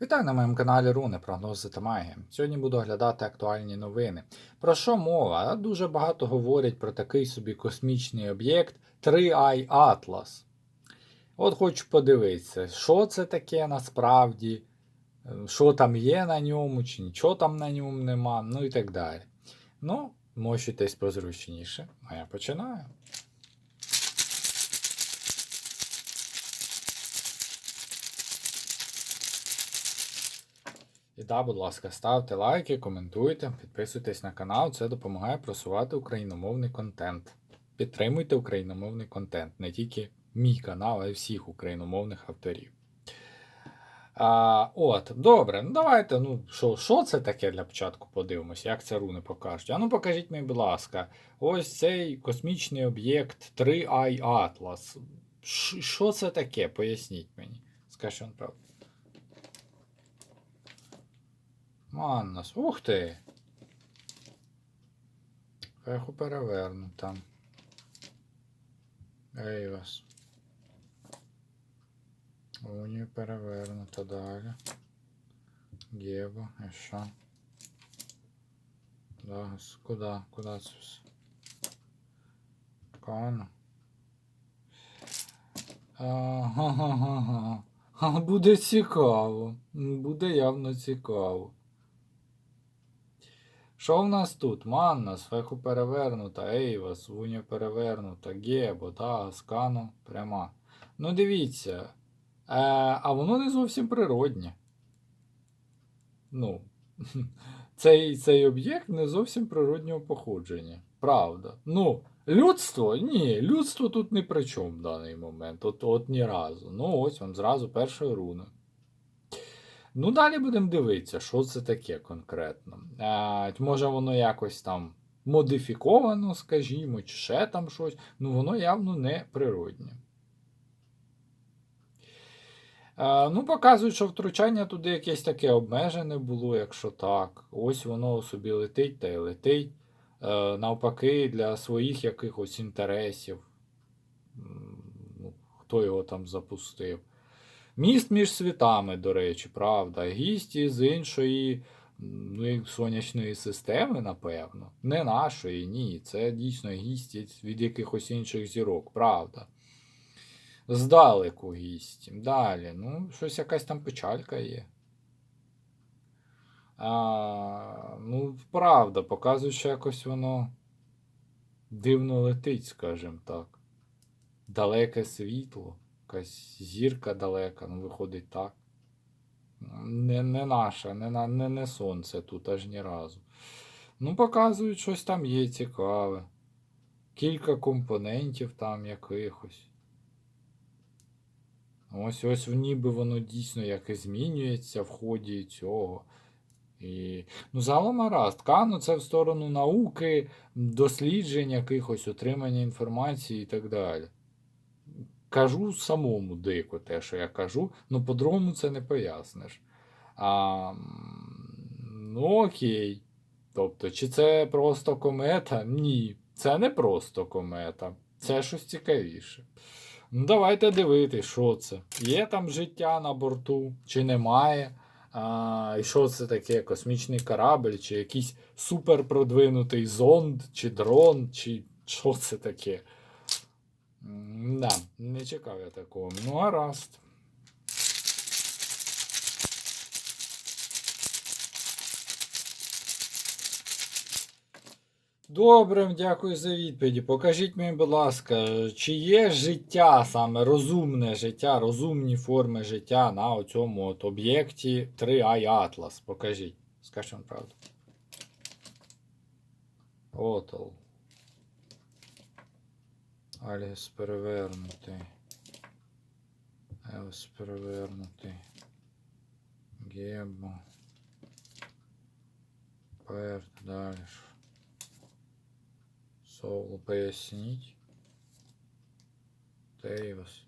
Вітаю на моєму каналі Руни, прогнози та магія. Сьогодні буду оглядати актуальні новини. Про що мова? Дуже багато говорять про такий собі космічний об'єкт 3i Atlas. От хочу подивитися, що це таке насправді, що там є на ньому, чи нічого там на ньому нема, ну і так далі. Ну, мощуйтесь позручніше, а я починаю. І да, будь ласка, ставте лайки, коментуйте, підписуйтесь на канал, це допомагає просувати україномовний контент. Підтримуйте україномовний контент, не тільки мій канал, а й всіх україномовних авторів. А, От, добре, ну давайте. Ну, що це таке для початку подивимося, як це руни покажуть. А ну покажіть мені, будь ласка, ось цей космічний об'єкт 3i Atlas. Що це таке? Поясніть мені. Скажіть вам правду. Маннас. Ух ти! Феху перевернута. Ейвас. Унію перевернута далі. Гебо, і що? Дагас. Куда? Куда це все? Кано. Ага. Буде цікаво. Буде явно цікаво. Що в нас тут? Манна, сфеху перевернута, Ейвас, Вуня перевернута, Гебо, та, Скано, пряма. Ну дивіться. Е, а воно не зовсім природнє. Ну, цей, цей об'єкт не зовсім природнього походження. Правда. Ну, людство? Ні, людство тут ні при чому в даний момент. От, от ні разу. Ну, ось вам зразу перша руна. Ну, далі будемо дивитися, що це таке конкретно. А, може, воно якось там модифіковано, скажімо, чи ще там щось. Ну, воно явно не природнє. Ну, показують, що втручання туди якесь таке обмежене було, якщо так. Ось воно собі летить та й летить. Е, навпаки, для своїх якихось інтересів. Ну, хто його там запустив. Міст між світами, до речі, правда. Гість із іншої ну, сонячної системи, напевно. Не нашої, ні. Це дійсно гість від якихось інших зірок, правда. Здалеку гість. Далі. Ну, щось якась там печалька є. А, ну, правда, показує, що якось воно дивно летить, скажімо так. Далеке світло, якась зірка далека, ну виходить так. Не, не наша, не, не, не сонце тут аж ні разу. Ну, показують, щось там є цікаве. Кілька компонентів там якихось. Ось ось ніби воно дійсно як і змінюється в ході цього. І, ну, загалом гаразд. Кану це в сторону науки, досліджень якихось, отримання інформації і так далі. Кажу самому дико те, що я кажу, ну по-другому це не поясниш. А, ну окей. Тобто, чи це просто комета? Ні, це не просто комета. Це щось цікавіше. Ну, давайте дивитись, що це. Є там життя на борту, чи немає. А, і що це таке? Космічний корабль, чи якийсь суперпродвинутий зонд, чи дрон, чи що це таке? Да, не чекав я такого. Ну, гаразд. Добре, дякую за відповіді. Покажіть мені, будь ласка, чи є життя, саме розумне життя, розумні форми життя на цьому от об'єкті 3i Atlas? Покажіть. Скажіть вам правду. Отол. Аліс перевернутий. Елс перевернутий. Гебо. Перт далі. Соло поясніть. Тейвас.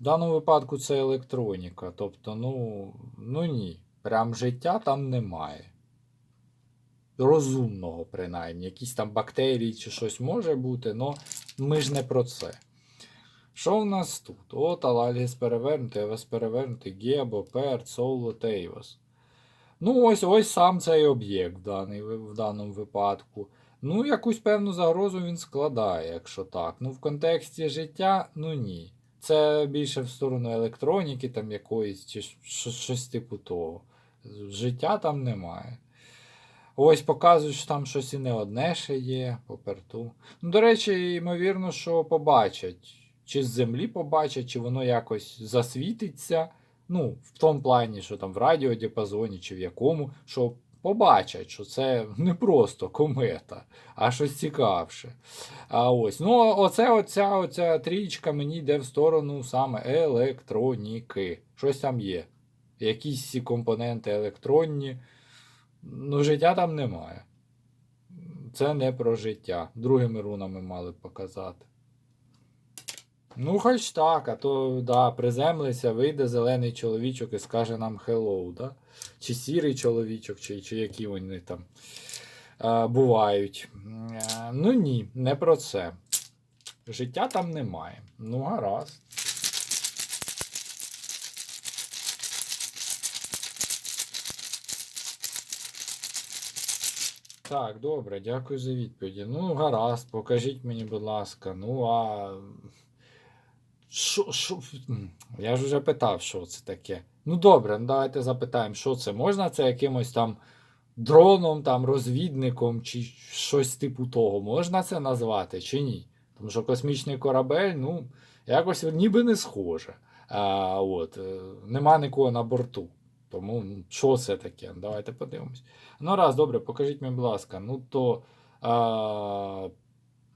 В даному випадку це електроніка. Тобто, ну, ну ні. Прям життя там немає. Розумного, принаймні. Якісь там бактерії чи щось може бути, але ми ж не про це. Що в нас тут? От Алаліс перевернутий, Евес перевернутий, Гебо, Перт, Соло, Тейвос. Ну, ось ось сам цей об'єкт в, даний, в даному випадку. Ну, якусь певну загрозу він складає, якщо так. Ну, в контексті життя, ну ні. Це більше в сторону електроніки, там якоїсь, чи щось типу того. Життя там немає. Ось показують, що там щось і не одне ще є, поперту. Ну, до речі, ймовірно, що побачать. Чи з землі побачать, чи воно якось засвітиться. Ну, в тому плані, що там в радіодіапазоні, чи в якому, що побачать, що це не просто комета, а щось цікавше. А ось, ну, оце, оця, оця трічка мені йде в сторону саме електроніки. Щось там є. Якісь компоненти електронні. Ну, життя там немає. Це не про життя. Другими рунами мали б показати. Ну, хоч так, а то да, приземлиться, вийде зелений чоловічок і скаже нам hello, да? Чи сірий чоловічок, чи, чи які вони там е, бувають. Е, ну ні, не про це. Життя там немає. Ну, гаразд. Так, добре, дякую за відповіді. Ну, гаразд, покажіть мені, будь ласка. Ну, а. Що, що... Я ж вже питав, що це таке. Ну добре, ну давайте запитаємо, що це. Можна це якимось там дроном, там, розвідником, чи щось типу того. Можна це назвати, чи ні? Тому що космічний корабель, ну, якось ніби не схоже. А, от, е, нема нікого на борту. Тому ну, що це таке? Давайте подивимось. Ну, раз, добре, покажіть мені, будь ласка. Ну то. А,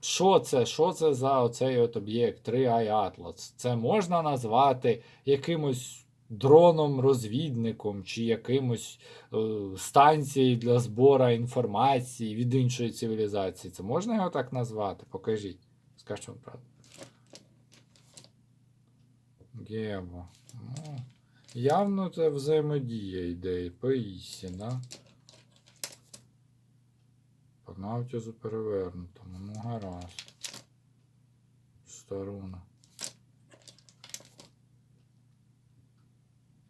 що це? Що це за оцей от об'єкт 3i Atlas? Це можна назвати якимось дроном-розвідником чи якимось е, станцією для збору інформації від іншої цивілізації. Це можна його так назвати? Покажіть. Скажіть вам правду. Гево. Ну, явно це взаємодія йде по Ісі, да? По Навтізу перевернутому. Ну гаразд. Старуна.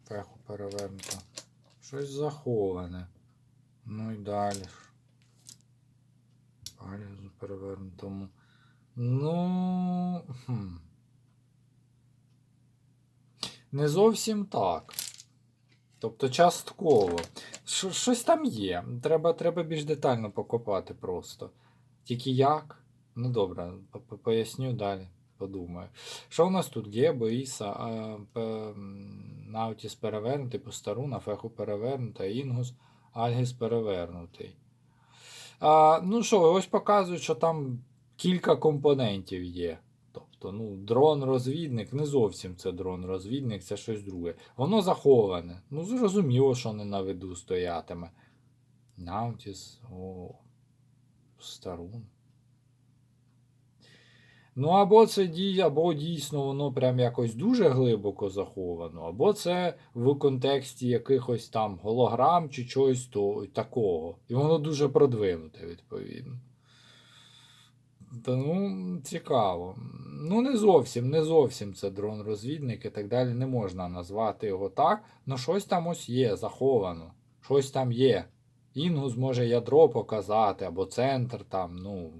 Феху перевернуто. Щось заховане. Ну і далі. Палізу перевернутому. Ну. Хм. Не зовсім так. Тобто частково. Що- Щось там є. Треба, треба більш детально покопати просто. Тільки як? Ну добре, по- по- поясню далі. Подумаю. Що у нас тут? Гебо, Іса, а, п- м, Наутіс перевернутий, Постаруна, Феху перевернута, Інгус, Альгіс перевернутий. А, ну що, ось показують, що там кілька компонентів є. Тобто, ну, дрон-розвідник, не зовсім це дрон-розвідник, це щось друге. Воно заховане. Ну, зрозуміло, що не на виду стоятиме. Наутіс, о, старун. Ну, або це дій, або дійсно воно прям якось дуже глибоко заховано, або це в контексті якихось там голограм чи чогось такого. І воно дуже продвинуте, відповідно. Та, ну, цікаво. Ну, не зовсім, не зовсім це дрон-розвідник і так далі. Не можна назвати його так. Ну, щось там ось є, заховано. Щось там є. Інгус може ядро показати, або центр там, ну,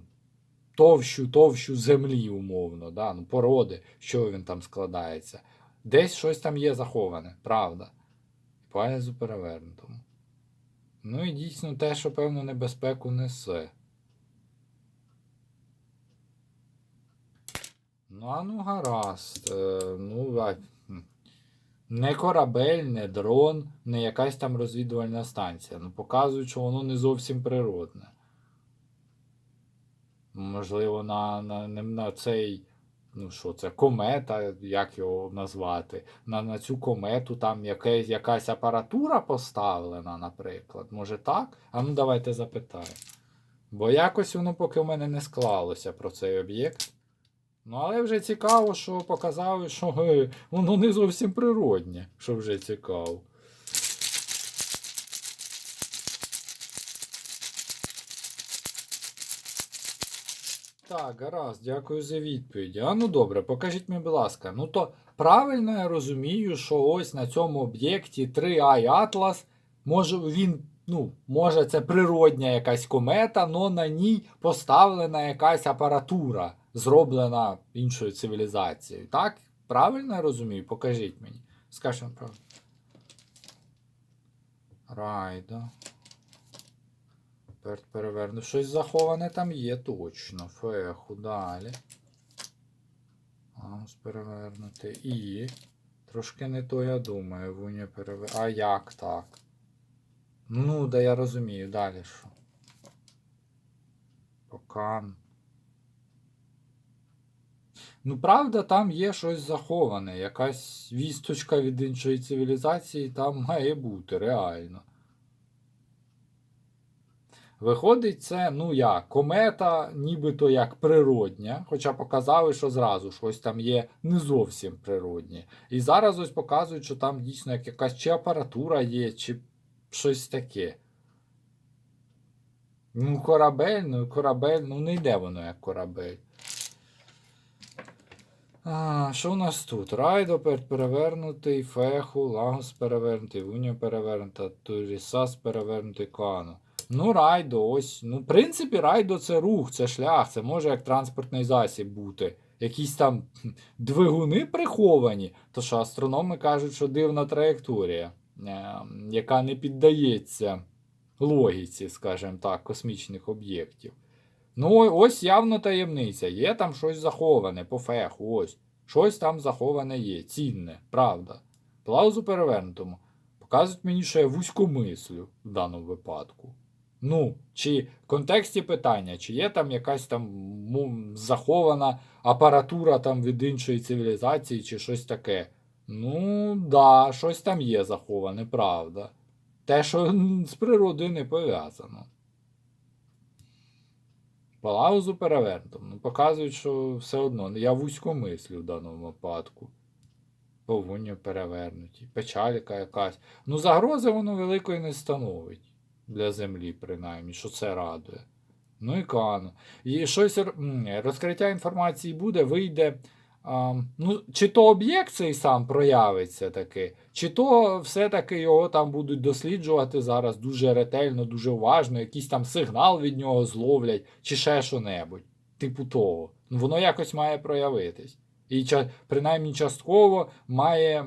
товщу, товщу землі, умовно, да? ну, породи, що він там складається. Десь щось там є заховане, правда. Палязу перевернутому. Ну і дійсно те, що певну небезпеку несе. Ну, а ну гаразд. Е, ну, а, не корабель, не дрон, не якась там розвідувальна станція. Ну, показують, що воно не зовсім природне. Можливо, на, на, на цей. Ну що це, комета, як його назвати? На, на цю комету там якась, якась апаратура поставлена, наприклад. Може так? А ну давайте запитаємо. Бо якось воно поки в мене не склалося про цей об'єкт. Ну, але вже цікаво, що показали, що е, воно не зовсім природнє, що вже цікаво. Так, гаразд, дякую за відповідь. А ну добре, покажіть мені, будь ласка. Ну то правильно я розумію, що ось на цьому об'єкті 3i Atlas, може він, ну, може це природня якась комета, але на ній поставлена якась апаратура, зроблена іншою цивілізацією. Так? Правильно я розумію? Покажіть мені. Скажіть вам правду. Райда. Тепер переверну. Щось заховане там є точно. Феху далі. Ось перевернути. І. Трошки не то я думаю. Вуня перевер... А як так? Ну, да я розумію. Далі що? Покан. Ну, правда, там є щось заховане. Якась вісточка від іншої цивілізації там має бути, реально. Виходить, це, ну як, комета, нібито як природня, хоча показали, що зразу щось там є не зовсім природнє. І зараз ось показують, що там дійсно як якась чи апаратура є, чи щось таке. Ну, корабель, ну корабель, ну не йде воно як корабель. А, що у нас тут? Райдопер перевернутий, Феху, Лагос перевернутий, Вуня перевернута, Турісас перевернутий, Кано. Ну, райдо, ось. Ну, в принципі, райдо це рух, це шлях, це може як транспортний засіб бути. Якісь там двигуни приховані, то що астрономи кажуть, що дивна траєкторія, е, яка не піддається логіці, скажімо так, космічних об'єктів. Ну, ось явно таємниця. Є там щось заховане по феху, ось. Щось там заховане є, цінне, правда. Плаузу перевернутому. Показують мені, що я вузько мислю в даному випадку. Ну, чи в контексті питання, чи є там якась там захована апаратура там від іншої цивілізації, чи щось таке. Ну, да, щось там є заховане, правда. Те, що з природою не пов'язано. Палаузу перевернуто. Ну, показують, що все одно. Я вузько мислю в даному випадку. Повуння перевернуті. Печалька якась. Ну, загрози воно великої не становить. Для землі, принаймні, що це радує. Ну і кано. І щось розкриття інформації буде, вийде. Ну, чи то об'єкт цей сам проявиться таки, чи то все-таки його там будуть досліджувати зараз дуже ретельно, дуже уважно, якийсь там сигнал від нього зловлять, чи ще що-небудь. Типу того. Ну, Воно якось має проявитись. І принаймні частково має,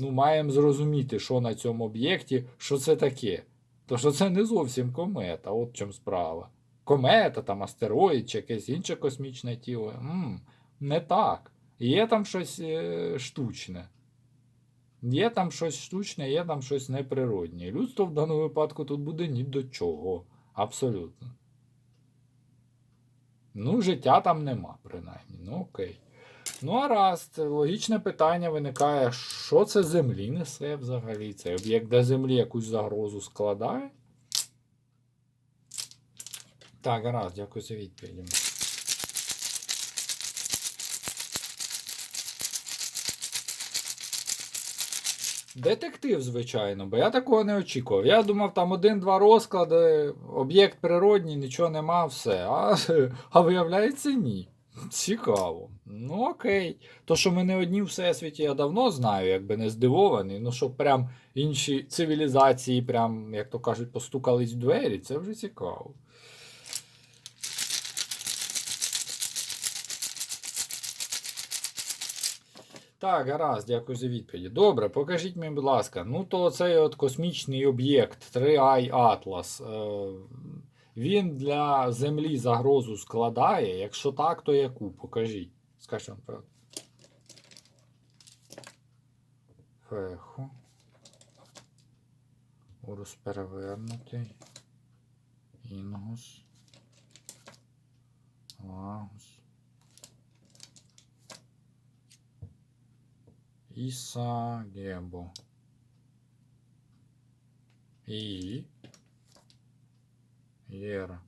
ну, маємо зрозуміти, що на цьому об'єкті, що це таке. То що це не зовсім комета, от в чому справа. Комета, там астероїд чи якесь інше космічне тіло. м не так. Є там щось е, штучне. Є там щось штучне, є там щось неприроднє. Людство в даному випадку тут буде ні до чого. Абсолютно. Ну, життя там нема, принаймні. Ну, окей. Ну, а раз, логічне питання виникає, що це землі несе взагалі? Цей об'єкт для землі якусь загрозу складає? Так, гаразд, дякую за відповідь. Детектив, звичайно, бо я такого не очікував. Я думав, там один-два розклади, об'єкт природній, нічого нема, все. А, а виявляється, ні. Цікаво. Ну окей. То, що ми не одні в всесвіті, я давно знаю, якби не здивований. Ну, щоб прям інші цивілізації, прям, як то кажуть, постукались в двері, це вже цікаво. Так, гаразд, дякую за відповіді. Добре, покажіть мені, будь ласка. Ну, то цей от космічний об'єкт 3i Atlas. Е, він для Землі загрозу складає. Якщо так, то яку? Покажіть. Скажіть вам правду. Феху. Урус перевернутий. Інгус. Лагус. Іса Гебо. І. Єра.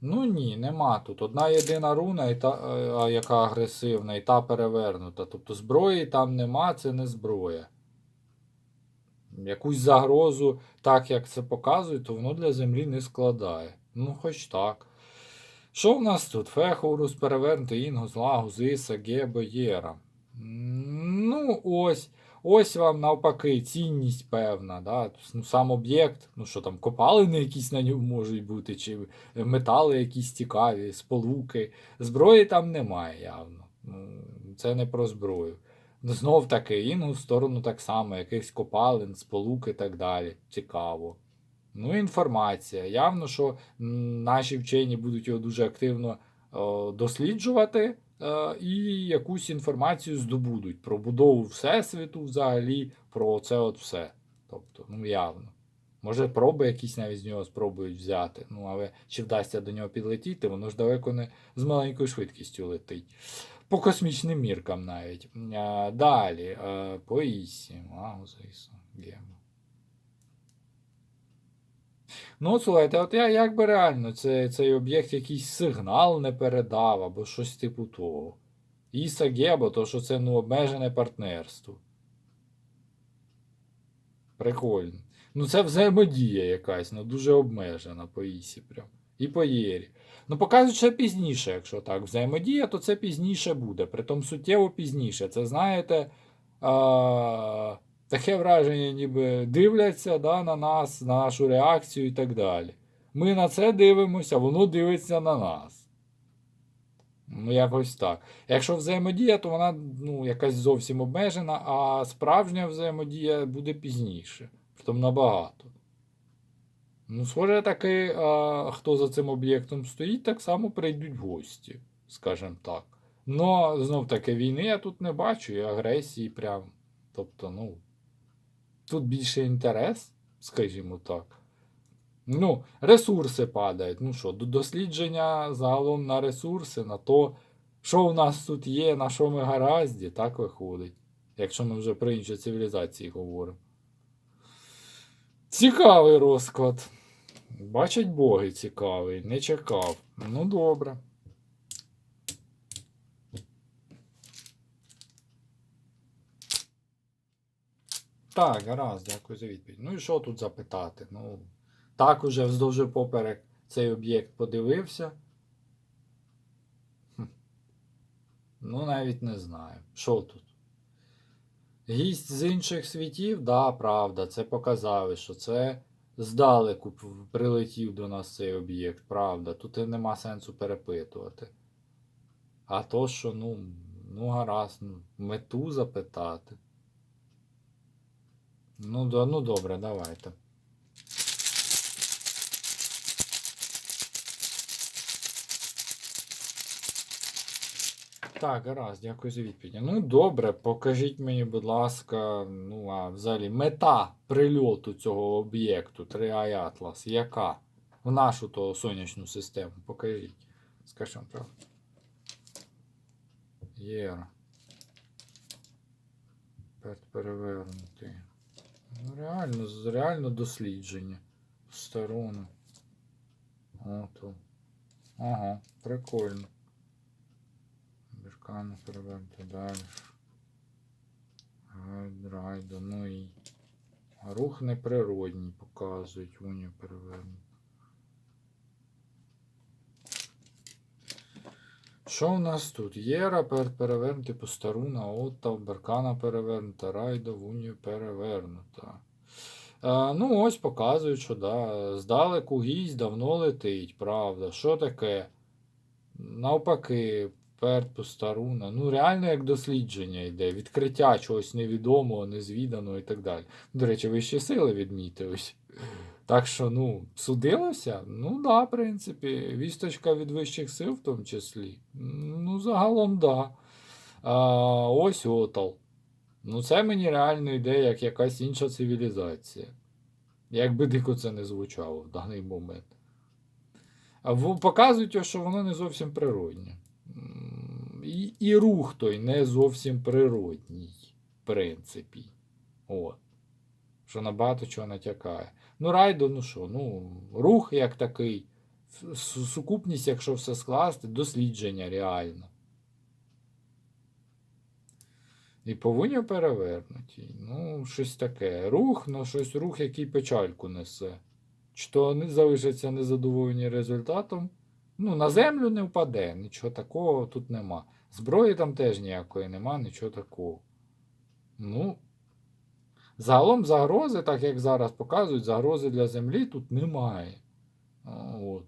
Ну ні, нема тут. Одна єдина руна, і та, е, яка агресивна, і та перевернута. Тобто зброї там нема, це не зброя. Якусь загрозу, так як це показує, то воно для землі не складає. Ну, хоч так. Що в нас тут? Фехурус, перевернутий, інгус, лагус, іса, гебо, єра. Ну, ось. Ось вам навпаки цінність певна. Да? Тобто, Ну, сам об'єкт, ну що там, копалини якісь на ньому можуть бути, чи метали якісь цікаві, сполуки. Зброї там немає явно. Ну, Це не про зброю. Знов таки, інгу сторону так само, якихось копалин, сполук і так далі. Цікаво. Ну, інформація. Явно, що наші вчені будуть його дуже активно е, досліджувати і якусь інформацію здобудуть про будову Всесвіту взагалі, про це от все. Тобто, ну явно. Може, проби якісь навіть з нього спробують взяти. Ну, але чи вдасться до нього підлетіти, воно ж далеко не з маленькою швидкістю летить. По космічним міркам навіть. А, далі, а, по Ісі. Магус, Ісу, Гемо. Ну, слухайте, от я як би реально це, цей об'єкт якийсь сигнал не передав, або щось типу того. Іса Гебо, то що це ну, обмежене партнерство. Прикольно. Ну, це взаємодія якась, ну дуже обмежена по Ісі прям. І по Єрі. Ну, показують ще пізніше, якщо так. Взаємодія, то це пізніше буде. Притом суттєво пізніше. Це знаєте. А... Таке враження, ніби дивляться да, на нас, на нашу реакцію і так далі. Ми на це дивимося, воно дивиться на нас. Ну, якось так. Якщо взаємодія, то вона ну, якась зовсім обмежена, а справжня взаємодія буде пізніше. Притом набагато. Ну, схоже, таки, а, хто за цим об'єктом стоїть, так само прийдуть гості, скажімо так. Но знов таки війни я тут не бачу, і агресії прям. Тобто, ну. Тут більше інтерес, скажімо так. Ну, ресурси падають. Ну що, до- дослідження загалом на ресурси, на то, що в нас тут є, на що ми гаразді, так виходить. Якщо ми вже про інші цивілізації говоримо. Цікавий розклад. Бачать боги цікавий, не чекав. Ну, добре. Так, гаразд, дякую за відповідь. Ну і що тут запитати? Ну, так уже вздовж поперек цей об'єкт подивився. Ну, навіть не знаю. Що тут? Гість з інших світів? Да, правда, це показали, що це здалеку прилетів до нас цей об'єкт, правда. Тут і нема сенсу перепитувати. А то, що, ну, ну гаразд, ну, мету запитати. Ну, да, ну добре, давайте. Так, гаразд, дякую за відповідь. Ну, добре, покажіть мені, будь ласка, ну, а взагалі мета прильоту цього об'єкту 3i Atlas, яка? В нашу то сонячну систему. Покажіть. Скажімо правду. Єра. Тепер перевернутий. Ну, реально, реально дослідження. сторону. Ото. Ага, прикольно. Біркану перевернути далі. Гайдрайда, ну і. Рух неприродній показують, унію перевернути. Що у нас тут? Єра пер перевернути по старуна, Отта, Беркана перевернута, Райдо, Вунію перевернута. Е, ну, ось показують, що да, здалеку гість давно летить, правда. Що таке? Навпаки, перт по старуна. Ну, реально як дослідження йде, відкриття чогось невідомого, незвіданого і так далі. До речі, вищі сили відмітились. Так що, ну, судилося? Ну, да, в принципі. Вісточка від вищих сил в тому числі. Ну, загалом, да. А, ось Отал. Ну, це мені реально йде як якась інша цивілізація. Як би дико це не звучало в даний момент. Показують, що воно не зовсім природнє. І, і рух той не зовсім природній, в принципі. От. Що на багато чого натякає. Ну, райдо, ну що, ну, рух як такий, сукупність, якщо все скласти, дослідження реально. І повинні перевернуті. Ну, щось таке. Рух, ну щось рух, який печальку несе. Чи то вони залишаться незадоволені результатом, Ну, на землю не впаде, нічого такого тут нема. Зброї там теж ніякої нема, нічого такого. Ну, загалом загрози, так як зараз показують, загрози для землі тут немає. От.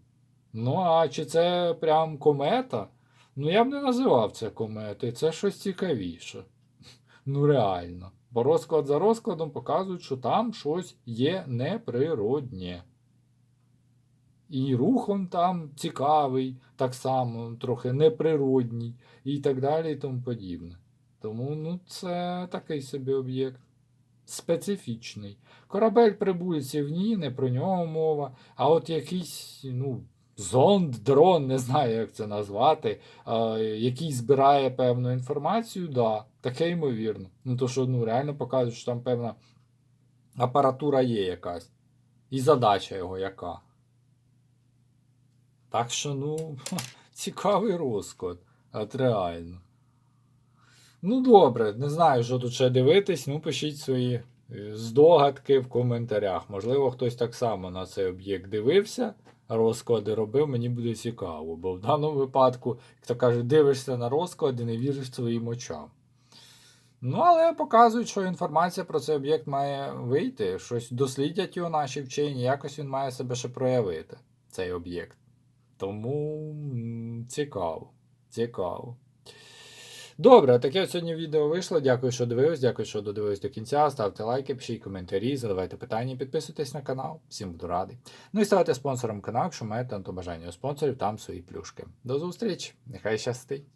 Ну, а чи це прям комета? Ну, я б не називав це кометою, це щось цікавіше. Ну, реально. Бо розклад за розкладом показують, що там щось є неприроднє. І рухом там цікавий, так само, трохи неприродній, і так далі, і тому подібне. Тому ну, це такий собі об'єкт. Специфічний. Корабель прибульців ні, не про нього мова. А от якийсь, ну, зонд, дрон, не знаю, як це назвати, а, який збирає певну інформацію, да, таке ймовірно. Ну, то що ну, реально показують, що там певна апаратура є якась. І задача його яка. Так що, ну, цікавий розклад. От реально. Ну, добре, не знаю, що тут ще дивитись. Ну, пишіть свої е, здогадки в коментарях. Можливо, хтось так само на цей об'єкт дивився, розклади робив, мені буде цікаво. Бо в даному випадку, як то кажуть, дивишся на розклади, не віриш своїм очам. Ну, але показують, що інформація про цей об'єкт має вийти, щось дослідять його наші вчені, якось він має себе ще проявити, цей об'єкт. Тому цікаво. Цікаво. Добре, таке сьогодні відео вийшло. Дякую, що дивились, дякую, що додивились до кінця. Ставте лайки, пишіть коментарі, задавайте питання, підписуйтесь на канал. Всім буду радий. Ну і ставайте спонсором каналу, якщо маєте на то бажання у спонсорів, там свої плюшки. До зустрічі! Нехай щастить!